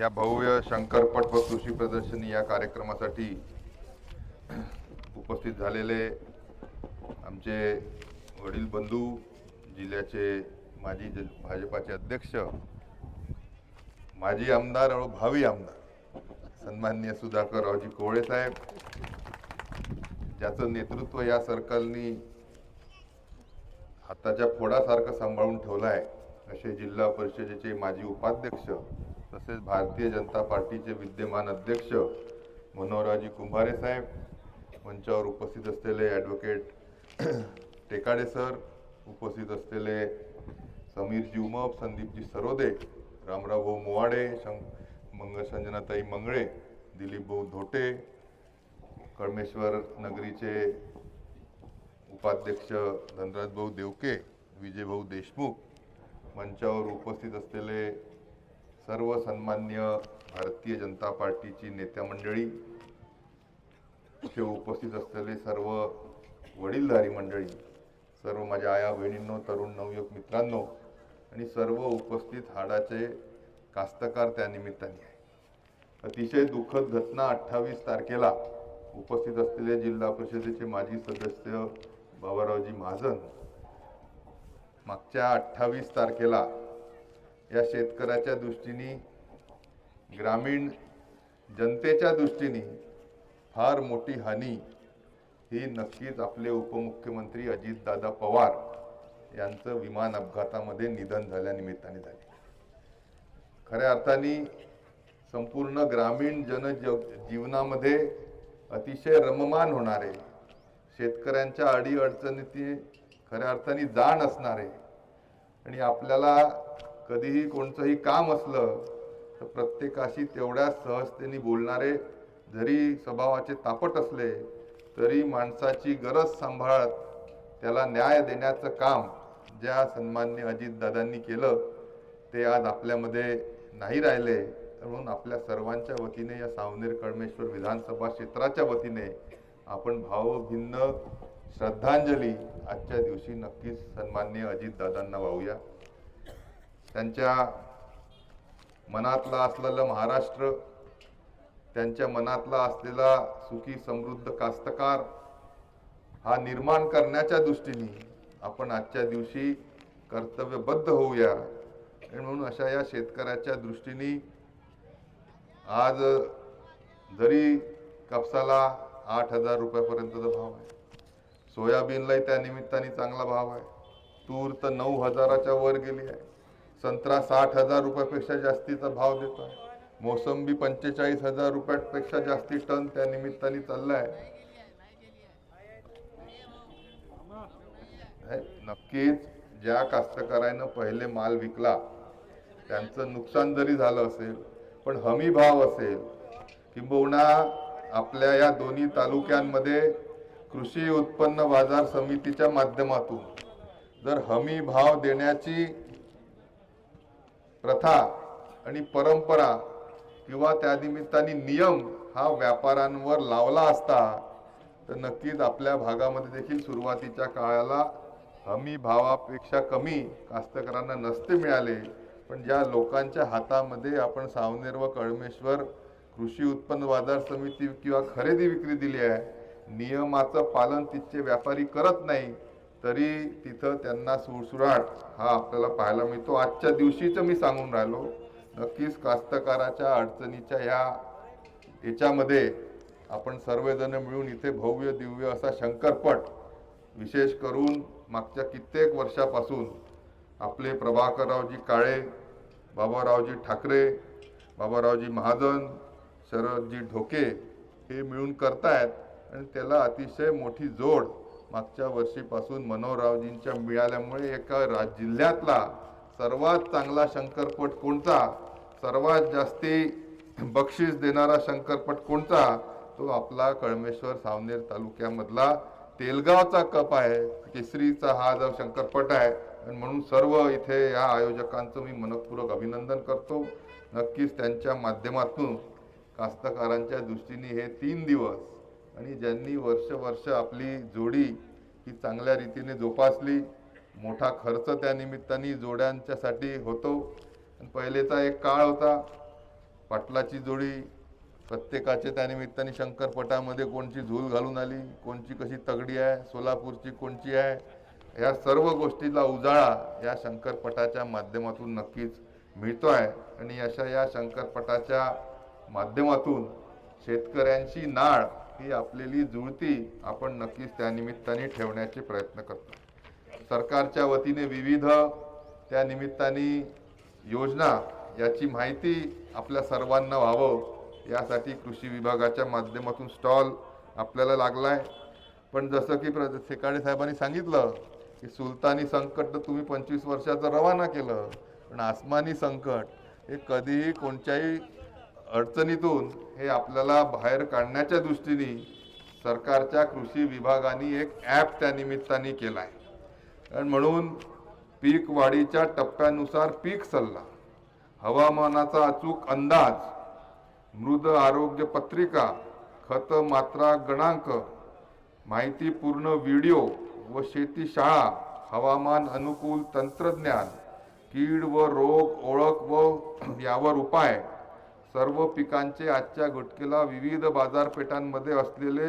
या भव्य शंकरपट व कृषी प्रदर्शनी या कार्यक्रमासाठी उपस्थित झालेले आमचे वडील बंधू जिल्ह्याचे माजी भाजपाचे अध्यक्ष माजी आमदार व भावी आमदार सन्माननीय सुधाकर रावजी कोवळे साहेब ज्याचं नेतृत्व या सर्कलनी हाताच्या फोडासारखं सांभाळून ठेवलं आहे असे जिल्हा परिषदेचे माजी उपाध्यक्ष तसेच भारतीय जनता पार्टीचे विद्यमान अध्यक्ष मनोहररावजी कुंभारे साहेब मंचावर उपस्थित असलेले ॲडव्होकेट टेकाडे सर उपस्थित असलेले समीरजी उमप संदीपजी सरोदे रामराव भाऊ मोवाडे शं मंग संजनाताई मंगळे दिलीप भाऊ धोटे कळमेश्वर नगरीचे उपाध्यक्ष धनराज भाऊ देवके विजयभाऊ देशमुख मंचावर उपस्थित असलेले सर्व सन्मान्य भारतीय जनता पार्टीची नेत्या मंडळी इथे उपस्थित असलेले सर्व वडीलधारी मंडळी सर्व माझ्या आया बहिणींनो तरुण नवयुवक मित्रांनो आणि सर्व उपस्थित हाडाचे कास्तकार त्या निमित्ताने आहे. अतिशय दुःखद घटना अठ्ठावीस तारखेला उपस्थित असलेले जिल्हा परिषदेचे माजी सदस्य बाबारावजी महाजन मागच्या अठ्ठावीस तारखेला या शेतकऱ्याच्या दृष्टीने ग्रामीण जनतेच्या दृष्टीने फार मोठी हानी ही नक्कीच आपले उपमुख्यमंत्री अजितदादा पवार यांचं विमान अपघातामध्ये निधन झाल्यानिमित्ताने झाले. खऱ्या अर्थाने संपूर्ण ग्रामीण जन जीवनामध्ये अतिशय रममान होणारे शेतकऱ्यांच्या अडीअडचणीची खऱ्या अर्थाने जाण असणारे आणि आपल्याला कधीही कोणतंही काम असलं तर प्रत्येकाशी तेवढ्या सहजतेने बोलणारे जरी स्वभावाचे तापट असले तरी माणसाची गरज सांभाळत त्याला न्याय देण्याचं काम ज्या सन्मान्य अजितदादांनी केलं ते आज आपल्यामध्ये नाही राहिले. म्हणून आपल्या सर्वांच्या वतीने या सावनेर कळमेश्वर विधानसभा क्षेत्राच्या वतीने आपण भावभिन्न श्रद्धांजली आजच्या दिवशी नक्कीच सन्मान्य अजितदादांना वाहूया. त्यांच्या मनातला असलेलं महाराष्ट्र त्यांच्या मनातला असलेला सुखी समृद्ध कास्तकार हा निर्माण करण्याच्या दृष्टीने आपण आजच्या दिवशी कर्तव्यबद्ध होऊया. आणि म्हणून अशा या शेतकऱ्याच्या दृष्टीने आज जरी कापसाला आठ हजार रुपयापर्यंतचा भाव आहे सोयाबीनलाही त्या निमित्ताने चांगला भाव आहे. तूर तर नऊ हजाराच्या वर गेली आहे. संत्रा साठ हजार रुपयापेक्षा जास्तीचा भाव देतो आहे मोसंबी पंचेचाळीस हजार रुपयापेक्षा जास्ती टन त्या निमित्ताने चाललाय. नक्कीच ज्या कास्तकारानं पहिले माल विकला त्यांचं नुकसान जरी झालं असेल पण हमी भाव असेल किंबहुना आपल्या या दोन्ही तालुक्यांमध्ये कृषी उत्पन्न बाजार समितीच्या माध्यमातून जर हमी भाव देण्याची प्रथा आणि परंपरा किंवा त्यानिमित्ताने नियम हा व्यापाऱ्यांवर लावला असता तर नक्कीच आपल्या भागामध्ये देखील सुरुवातीच्या काळाला हमी भावापेक्षा कमी कास्तकारांना नसते मिळाले. पण ज्या लोकांच्या हातामध्ये आपण सावनेर व कळमेश्वर कृषी उत्पन्न बाजार समिती किंवा खरेदी विक्री दिली आहे नियमाचं पालन तिथचे व्यापारी करत नाही. तरी तिथं त्यांना सुळसुळाट हा आपल्याला पाहायला मिळतो. आजच्या दिवशीचं मी सांगून राहिलो नक्कीच कास्तकाराच्या अडचणीच्या ह्या याच्यामध्ये आपण सर्वजण मिळून इथे भव्य दिव्य असा शंकरपट विशेष करून मागच्या कित्येक वर्षापासून आपले प्रभाकररावजी काळे बाबारावजी ठाकरे बाबारावजी महाजन शरदजी ढोके हे मिळून करतायत आणि त्याला अतिशय मोठी जोड मागच्या वर्षीपासून मनोहररावजींच्या मिळाल्यामुळे एका रा जिल्ह्यातला सर्वात चांगला शंकरपट कोणता? सर्वात जास्ती बक्षीस देणारा शंकरपट कोणता? तो आपला कळमेश्वर सावनेर तालुक्यामधला तेलगावचा कप आहे. केसरीचा हा जो शंकरपट आहे. आणि म्हणून सर्व इथे या आयोजकांचं मी मनपूर्वक अभिनंदन करतो. नक्कीच त्यांच्या माध्यमातून कास्तकारांच्या दृष्टीने हे तीन दिवस आणि ज्यांनी वर्ष वर्ष आपली जोडी ही चांगल्या रीतीने जोपासली मोठा खर्च त्या निमित्ताने जोड्यांच्यासाठी होतो. आणि पहिलेचा एक काळ होता पाटलाची जोडी प्रत्येकाचे त्यानिमित्ताने शंकरपटामध्ये कोणची झूल घालून आली कोणची कशी तगडी आहे सोलापूरची कोणची आहे या सर्व गोष्टीला उजाळा या शंकरपटाच्या माध्यमातून नक्कीच मिळतो आहे आणि अशा या शंकरपटाच्या माध्यमातून शेतकऱ्यांची नाळ ही आपलेली जुळती आपण नक्कीच त्या निमित्ताने ठेवण्याचे प्रयत्न करतो. सरकारच्या वतीने विविध त्या निमित्ताने योजना याची माहिती आपल्या सर्वांना व्हावं यासाठी कृषी विभागाच्या माध्यमातून स्टॉल आपल्याला लागला आहे पण जसं की प्र सेकाडे साहेबांनी सांगितलं की सुलतानी संकट तर तुम्ही पंचवीस वर्षाचं रवाना केलं पण आसमानी संकट हे कधीही कोणत्याही अडचणीतून हे आपल्याला बाहेर काढण्याच्या दृष्टीने सरकारच्या कृषी विभागाने एक ॲप त्या निमित्ताने केला आहे आणि म्हणून पीक वाढीच्या टप्प्यानुसार पीक सल्ला हवामानाचा अचूक अंदाज मृद आरोग्य पत्रिका खत मात्रा गणांक माहितीपूर्ण व्हिडिओ व शेती शाळा हवामान अनुकूल तंत्रज्ञान कीड व रोग ओळख व यावर उपाय सर्व पिकांचे आजच्या घटकेला विविध बाजारपेठांमध्ये असलेले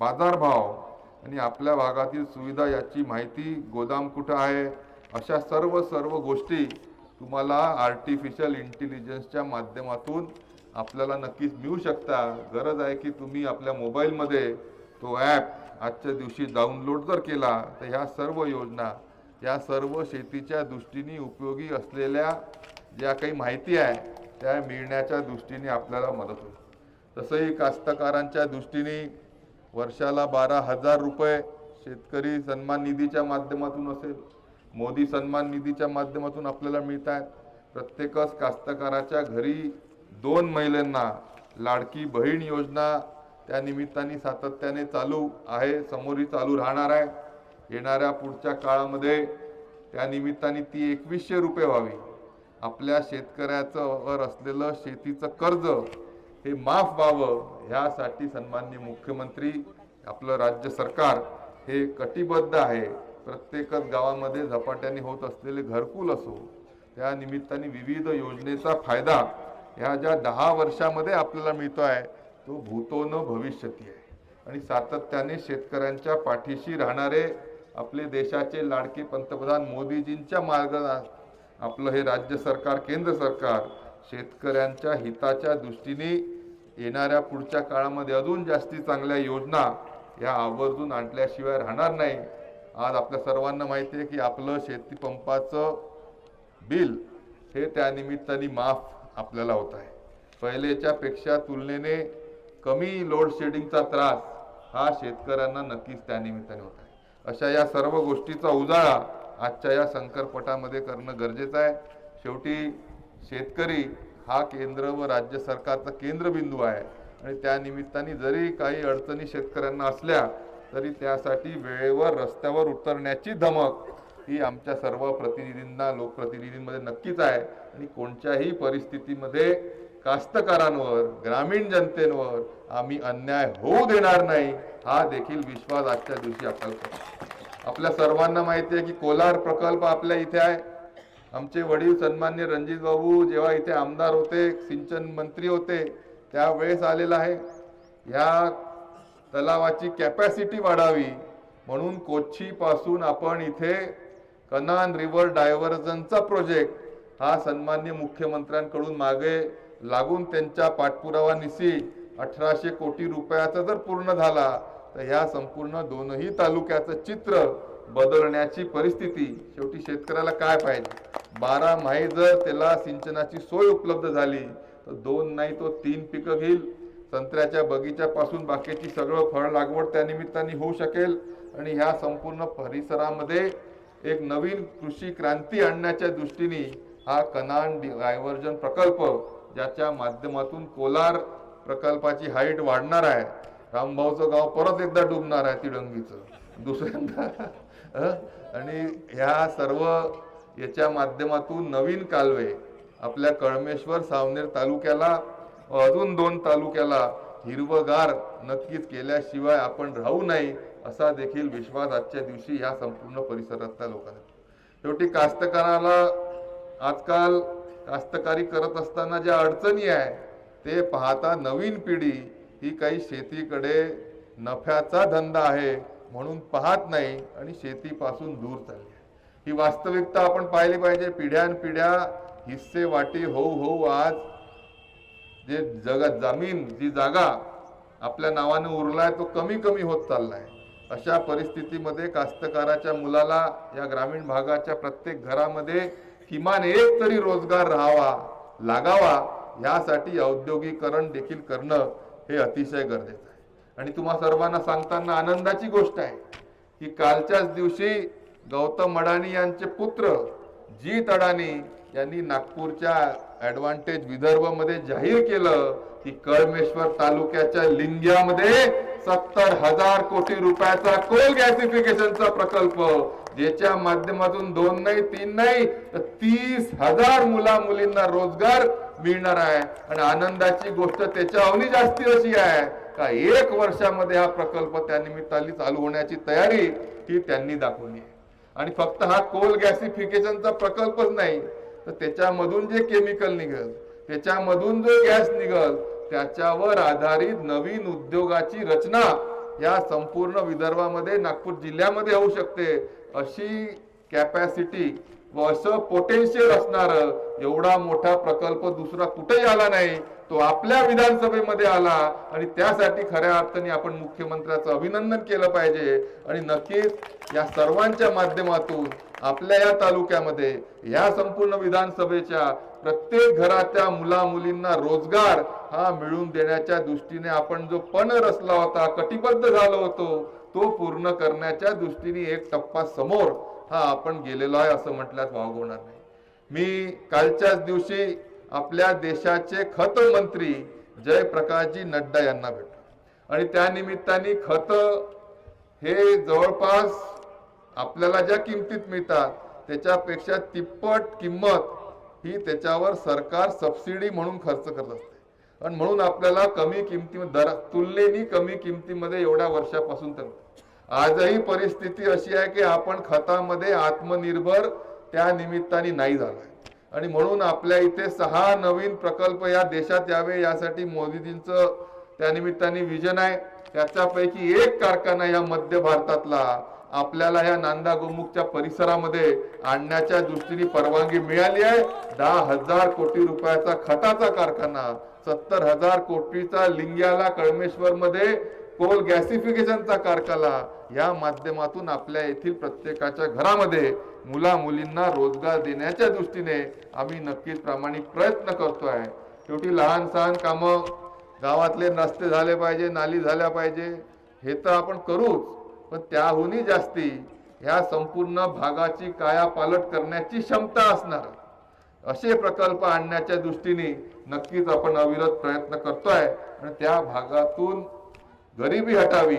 बाजारभाव आणि आपल्या भागातील सुविधा याची माहिती गोदाम कुठं आहे? अशा सर्व सर्व गोष्टी तुम्हाला आर्टिफिशियल इंटेलिजन्सच्या माध्यमातून आपल्याला नक्कीच मिळू शकता गरज आहे की तुम्ही आपल्या मोबाईलमध्ये तो ॲप आजच्या दिवशी डाउनलोड जर केला तर ह्या सर्व योजना या सर्व शेतीच्या दृष्टीने उपयोगी असलेल्या ज्या काही माहिती आहे त्या मिळण्याच्या दृष्टीने आपल्याला मदत होईल. तसंही कास्तकारांच्या दृष्टीने वर्षाला बारा हजार रुपये शेतकरी सन्मान निधीच्या माध्यमातून असेल मोदी सन्मान निधीच्या माध्यमातून आपल्याला मिळत आहेत प्रत्येकच कास्तकाराच्या घरी दोन महिलांना लाडकी बहीण योजना त्या निमित्ताने सातत्याने चालू आहे समोरही चालू राहणार आहे. येणाऱ्या पुढच्या काळामध्ये त्या निमित्ताने ती एकवीसशे रुपये व्हावी. आपल्या शेतकऱ्याचं वर असलेलं शेतीचं कर्ज हे माफ व्हावं ह्यासाठी सन्माननीय मुख्यमंत्री आपलं राज्य सरकार हे कटिबद्ध आहे. प्रत्येकच गावामध्ये झपाट्याने होत असलेले घरकुल असो त्या निमित्ताने विविध योजनेचा फायदा ह्या ज्या दहा वर्षामध्ये आपल्याला मिळतो आहे तो भूतोनं भविष्यती आहे. आणि सातत्याने शेतकऱ्यांच्या पाठीशी राहणारे आपले देशाचे लाडके पंतप्रधान मोदीजींच्या मार्ग आपलं हे राज्य सरकार केंद्र सरकार शेतकऱ्यांच्या हिताच्या दृष्टीने येणाऱ्या पुढच्या काळामध्ये अजून जास्ती चांगल्या योजना या आवर्जून आणल्याशिवाय राहणार नाही. आज आपल्या सर्वांना माहिती आहे की आपलं शेतीपंपाचं बिल हे त्यानिमित्ताने माफ आपल्याला होत आहे. पहिलेच्या पेक्षा तुलनेने कमी लोड शेडिंगचा त्रास हा शेतकऱ्यांना नक्कीच त्यानिमित्ताने होत आहे. अशा या सर्व गोष्टीचा उजाळा आजच्या या संकटपटामध्ये करणं गरजेचं आहे. शेवटी शेतकरी हा केंद्र व राज्य सरकारचा केंद्रबिंदू आहे. आणि त्यानिमित्ताने जरी काही अडचणी शेतकऱ्यांना असल्या तरी त्यासाठी वेळेवर रस्त्यावर उतरण्याची धमक ही आमच्या सर्व प्रतिनिधींना लोकप्रतिनिधींमध्ये नक्कीच आहे. आणि कोणत्याही परिस्थितीमध्ये कास्तकारांवर ग्रामीण जनतेवर आम्ही अन्याय होऊ देणार नाही हा देखील विश्वास आजच्या दिवशी आपल्याला आपल्या सर्वांना माहिती आहे की कोलार प्रकल्प आपल्या इथे आहे. आमचे वडील सन्मान्य रणजित बाबू जेव्हा इथे आमदार होते सिंचन मंत्री होते त्यावेळेस आलेला आहे. या तलावाची कॅपॅसिटी वाढावी म्हणून कोच्चीपासून आपण इथे कनान रिव्हर डायव्हर्जनचा प्रोजेक्ट हा सन्मान्य मुख्यमंत्र्यांकडून मागे लागून त्यांच्या पाठपुरावा निशी अठराशे कोटी रुपयाचा जर पूर्ण झाला तर ह्या संपूर्ण दोनही तालुक्याचं चित्र बदलण्याची परिस्थिती शेवटी शेतकऱ्याला काय पाहिजे? बारा माही जर त्याला सिंचनाची सोय उपलब्ध झाली तर दोन नाही तो तीन पिकं घेईल. संत्र्याच्या बगीच्यापासून बाकीची सगळं फळ लागवड त्या निमित्ताने होऊ शकेल. आणि ह्या संपूर्ण परिसरामध्ये एक नवीन कृषी क्रांती आणण्याच्या दृष्टीने हा कनान डायव्हर्जन प्रकल्प ज्याच्या माध्यमातून कोलार प्रकल्पाची हाईट वाढणार आहे. रामभाऊचं गाव परत एकदा डुबणार आहे तिडंगीचं. दुसऱ्यांदा आणि ह्या सर्व याच्या माध्यमातून नवीन कालवे आपल्या कळमेश्वर सावनेर तालुक्याला अजून दोन तालुक्याला हिरवगार नक्कीच केल्याशिवाय आपण राहू नाही असा देखील विश्वास आजच्या दिवशी ह्या संपूर्ण परिसरातल्या लोकांना शेवटी कास्तकाराला आजकाल कास्तकारी करत असताना ज्या अडचणी आहे ते पाहता नवीन पिढी ही काही शेतीकडे नफ्याचा धंदा आहे म्हणून पाहत नाही आणि शेतीपासून दूर चालली आहे. ही वास्तविकता आपण पाहिली पाहिजे पिढ्यानपिढ्या हिस्से वाटी होऊ होऊ आज जे जगात जमीन जी जागा आपल्या नावाने उरलाय तो कमी कमी होत चाललाय अशा परिस्थितीमध्ये कास्तकाराच्या मुलाला या ग्रामीण भागाच्या प्रत्येक घरामध्ये किमान एक तरी रोजगार राहावा लागावा यासाठी औद्योगिकरण देखील करणं हे अतिशय गरजेचं आहे. आणि तुम्हा सर्वांना सांगताना आनंदाची गोष्ट आहे की कालच्याच दिवशी गौतम अडाणी यांचे पुत्र जीत अडाणी यांनी नागपूरच्या ऍडव्हान्टेज विदर्भमध्ये जाहीर केलं की कळमेश्वर तालुक्याच्या लिंग्यामध्ये सत्तर हजार कोटी रुपयाचा कोल गॅसिफिकेशनचा प्रकल्प ज्याच्या माध्यमातून दोन नाही तीन नाही तर तीस हजार मुला मुलींना रोजगार मिळणार आहे. आणि आनंदाची गोष्ट त्याच्याहूनही जास्ती अशी आहे का एक वर्षामध्ये हा प्रकल्प त्या निमित्ताने चालू होण्याची तयारी ही त्यांनी दाखवली आहे. आणि फक्त हा कोल गॅसिफिकेशनचा प्रकल्पच नाही तर त्याच्यामधून जे केमिकल निघल त्याच्यामधून जो गॅस निघल त्याच्यावर आधारित नवीन उद्योगाची रचना या संपूर्ण विदर्भामध्ये नागपूर जिल्ह्यामध्ये होऊ शकते अशी कॅपॅसिटी व असं पोटेन्शियल असणार. एवढा मोठा प्रकल्प दुसरा कुठेही आला नाही. तो आपल्या विधानसभेमध्ये आला. आणि त्यासाठी खऱ्या अर्थाने आपण मुख्यमंत्र्याचं अभिनंदन केलं पाहिजे. आणि नक्कीच या सर्वांच्या माध्यमातून आपल्या या तालुक्यामध्ये या संपूर्ण विधानसभेच्या प्रत्येक घराच्या मुला मुलींना रोजगार हा मिळवून देण्याच्या दृष्टीने आपण जो पण रचला होता कटिबद्ध झालो होतो तो पूर्ण करण्याच्या दृष्टीने एक टप्पा समोर हा आपण गेलेलो आहे असं म्हटल्यास वावगवणार नाही. मी कालच्याच दिवशी आपल्या देशाचे खत मंत्री जयप्रकाशजी नड्डा यांना भेटलो. आणि त्या निमित्ताने खत हे जवळपास आपल्याला ज्या किमतीत मिळतात त्याच्यापेक्षा तिप्पट किंमत ही त्याच्यावर सरकार सबसिडी म्हणून खर्च करत असते. आणि म्हणून आपल्याला कमी किमती दर तुलनेनी कमी किमतीमध्ये एवढ्या वर्षापासून तर आजही परिस्थिती अशी आहे की आपण खतामध्ये आत्मनिर्भर त्या निमित्ताने नाही झालाय. आणि म्हणून आपल्या इथे सहा नवीन प्रकल्प या देशात यावे यासाठी मोदीजींचं त्या निमित्ताने विजन आहे. त्याच्यापैकी एक कारखाना या मध्य भारतातला आपल्याला या नांदा गोमुखच्या परिसरामध्ये आणण्याच्या दृष्टीने परवानगी मिळाली आहे. दहा हजार कोटी रुपयाचा खताचा कारखाना सत्तर हजार कोटीचा लिंग्याला कळमेश्वर मध्ये कोल गॅसिफिकेशनचा कारखाना या माध्यमातून आपल्या येथील प्रत्येकाच्या घरामध्ये मुला मुलींना रोजगार देण्याच्या दृष्टीने आम्ही नक्कीच प्रामाणिक प्रयत्न करतो आहे शेवटी लहान सहान कामं गावातले रस्ते झाले पाहिजे नाली झाल्या पाहिजे हे तर आपण करूच. पण त्याहूनही जास्ती ह्या संपूर्ण भागाची कायापालट करण्याची क्षमता असणार. असे प्रकल्प आणण्याच्या दृष्टीने नक्कीच आपण अविरत प्रयत्न करतोय. आणि त्या भागातून गरिबी हटावी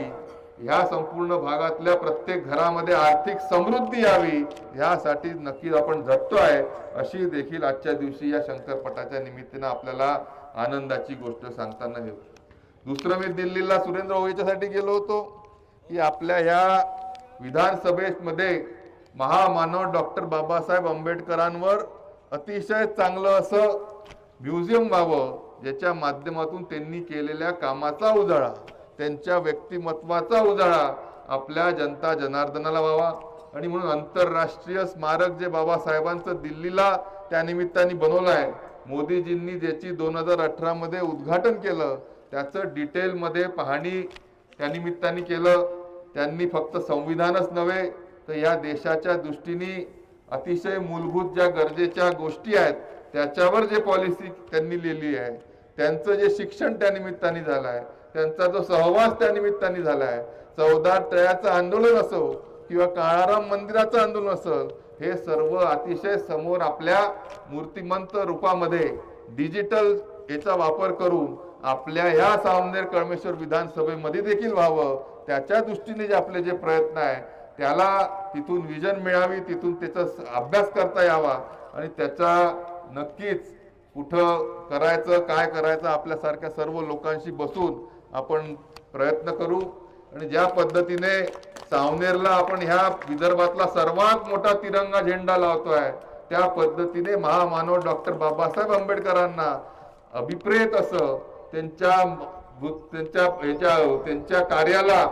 ह्या संपूर्ण भागातल्या प्रत्येक घरामध्ये आर्थिक समृद्धी यावी ह्यासाठी नक्कीच आपण झटतोय अशी देखील आजच्या दिवशी या शंकरपटाच्या निमित्तानं आपल्याला आनंदाची गोष्ट सांगताना येऊ दुसरं मी दिल्लीला सुरेंद्र ओवेच्यासाठी गेलो होतो की आपल्या ह्या विधानसभेमध्ये महामानव डॉक्टर बाबासाहेब आंबेडकरांवर अतिशय चांगलं असं म्युझियम व्हावं ज्याच्या माध्यमातून त्यांनी केलेल्या कामाचा उजाळा. त्यांच्या व्यक्तिमत्वाचा उजाळा आपल्या जनता जनार्दनाला व्हावा. आणि म्हणून आंतरराष्ट्रीय स्मारक जे बाबासाहेबांचं दिल्लीला त्या निमित्ताने बनवलं आहे मोदीजींनी ज्याची दोन हजार अठरा मध्ये उद्घाटन केलं त्याचं डिटेलमध्ये पाहणी त्या निमित्ताने केलं. त्यांनी फक्त संविधानच नव्हे तर या देशाच्या दृष्टीने अतिशय मूलभूत ज्या गरजेच्या गोष्टी आहेत त्याच्यावर जे पॉलिसी त्यांनी लिहिली आहे त्यांचं जे शिक्षण त्या निमित्ताने झालं आहे त्यांचा जो सहवास त्या निमित्ताने झाला आहे चौदा तळ्याचं आंदोलन असो किंवा काळाराम मंदिराचं आंदोलन असेल हे सर्व अतिशय समोर आपल्या मूर्तिमंत रूपामध्ये डिजिटल याचा वापर करून आपल्या ह्या सावनेर कळमेश्वर विधानसभेमध्ये देखील व्हावं त्याच्या दृष्टीने जे आपले जे प्रयत्न आहे त्याला तिथून विजन मिळावी तिथून त्याचा अभ्यास करता यावा आणि त्याचा नक्कीच कुठं करायचं काय करायचं आपल्यासारख्या सर्व लोकांशी बसून आपण प्रयत्न करू आणि ज्या पद्धतीने सावनेरला आपण ह्या विदर्भातला सर्वात मोठा तिरंगा झेंडा लावतोय त्या पद्धतीने महामानव डॉक्टर बाबासाहेब आंबेडकरांना अभिप्रेत असं त्यांच्या त्यांच्या ह्याच्या त्यांच्या कार्याला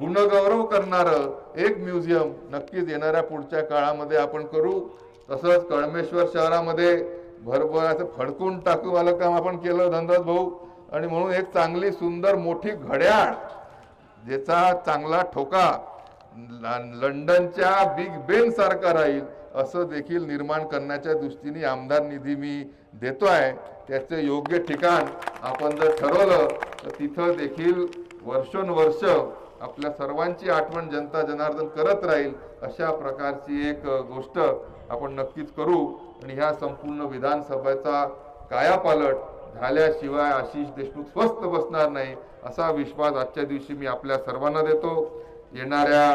गुणगौरव करणारं एक म्युझियम नक्कीच येणाऱ्या पुढच्या काळामध्ये आपण करू. तसंच कळमेश्वर शहरामध्ये भरभर असं फडकून टाकूवालं काम आपण केलं धनराज भाऊ. आणि म्हणून एक चांगली सुंदर मोठी घड्याळ ज्याचा चांगला ठोका लंडनच्या बिग बेन सारखा राहील असं देखील निर्माण करण्याच्या दृष्टीने आमदार निधी मी देतो आहे त्याचं योग्य ठिकाण आपण जर ठरवलं तर तिथं देखील वर्षोनवर्ष आपल्या सर्वांची आठवण जनता जनार्दन करत राहील अशा प्रकारची एक गोष्ट आपण नक्कीच करू. आणि ह्या संपूर्ण विधानसभेचा कायापालट झाल्याशिवाय आशिष देशमुख स्वस्थ बसणार नाही असा विश्वास आजच्या दिवशी मी आपल्या सर्वांना देतो. येणाऱ्या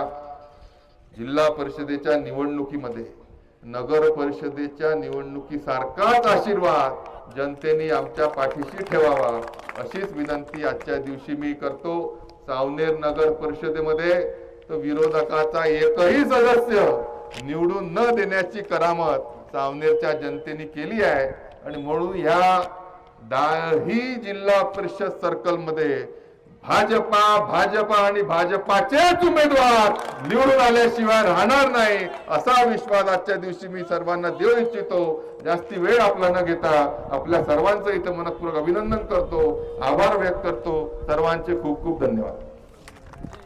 जिल्हा परिषदेच्या निवडणुकीमध्ये नगर परिषदेच्या निवडणुकीसारखाच आशीर्वाद जनतेने आमच्या पाठीशी ठेवावा अशीच विनंती आजच्या दिवशी मी करतो. सावनेर नगर परिषदेमध्ये तर विरोधकाचा एकही सदस्य निवडून न देण्याची करामत सावनेरच्या जनतेने केली आहे. आणि म्हणून ह्या दाही जिल्हा परिषद सर्कलमध्ये भाजपा भाजपा आणि भाजपाचेच उमेदवार निवडून आल्याशिवाय राहणार नाही असा विश्वास आजच्या दिवशी मी सर्वांना देऊ इच्छितो. जास्ती वेळ आपला न घेता आपल्या सर्वांचं इथं मनपूर्वक अभिनंदन करतो आभार व्यक्त करतो. सर्वांचे खूप खूप धन्यवाद.